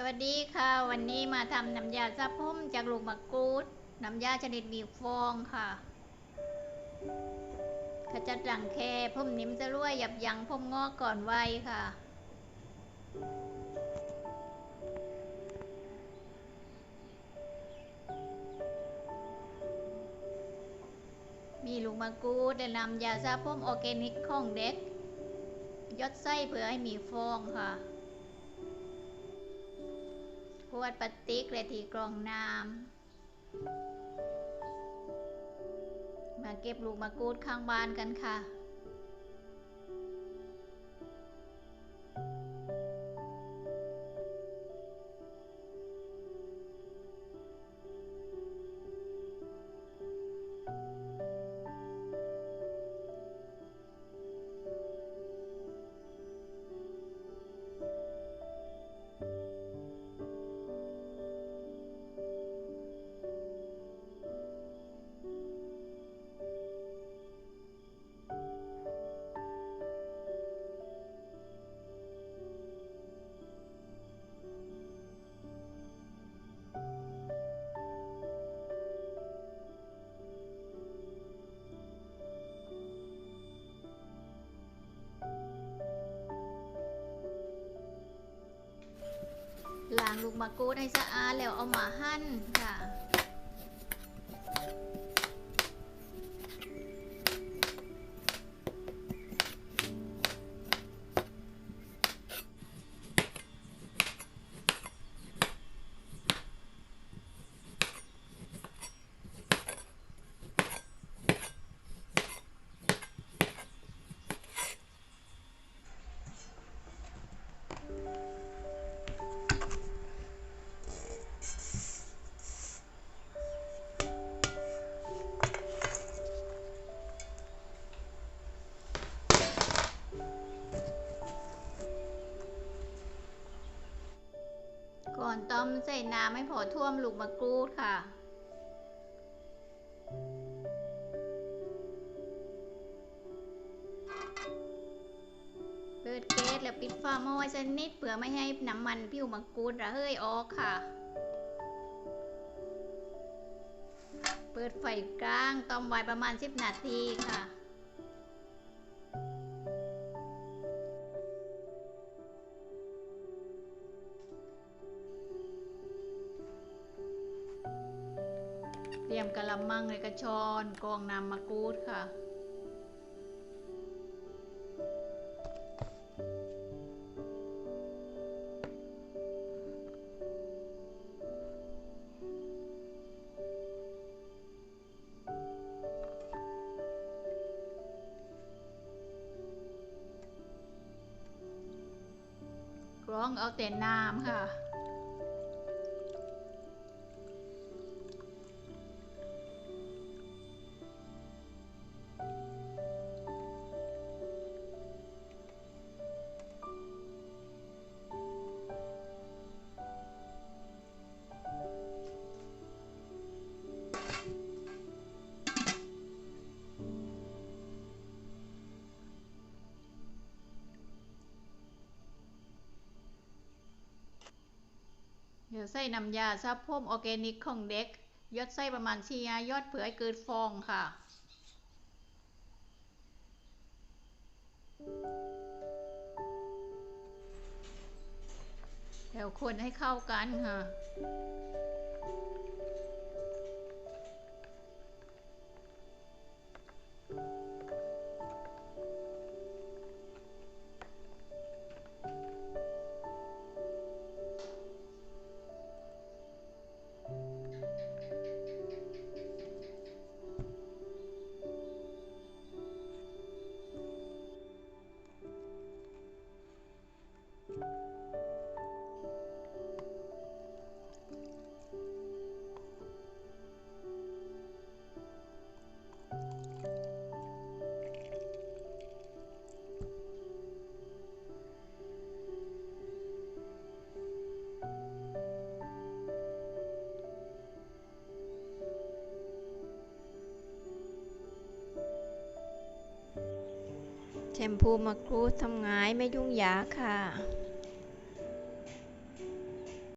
สวัสดีค่ะ วันนี้มาทำน้ำยาซับผมจากลูกมะกรูด น้ำยาชนิดมีฟองค่ะขจัดรังแคผมนิ่มจะรั่วยับยั้งผมงอกก่อนวัยค่ะ มีลูกมะกรูดและน้ำยาซับผมออร์แกนิกของเด็ก ยดไส้เพื่อให้มีฟองค่ะ พวดปาติกและที่กรองน้ำมาเก็บลูกมะกรูดข้างบ้านกันค่ะ มากรูดให้สะอาดแล้วเอามาหั่นค่ะ อนต้มใส่น้ำให้พอท่วมลูกมะกรูดค่ะ เปิดแก๊สแล้วปิดฝาหม้อไว้สักนิดเพื่อไม่ให้น้ำมันผิวมะกรูดระเหยออกค่ะ เปิดไฟกลางต้มไว้ประมาณ 10 นาทีค่ะ เตรียมกะละมังเลยกระชอนกองน้ำมะกรูดค่ะกรองเอาแต่น้ำค่ะ เดี๋ยวใส่น้ำยาซับผมออร์แกนิกของเด็ก ยอดใส่ประมาณชียยอดเผื่อให้เกิดฟองค่ะแถวคนให้เข้ากันค่ะ แชมพูมะกรูดทำงายไม่ยุ่งยากค่ะ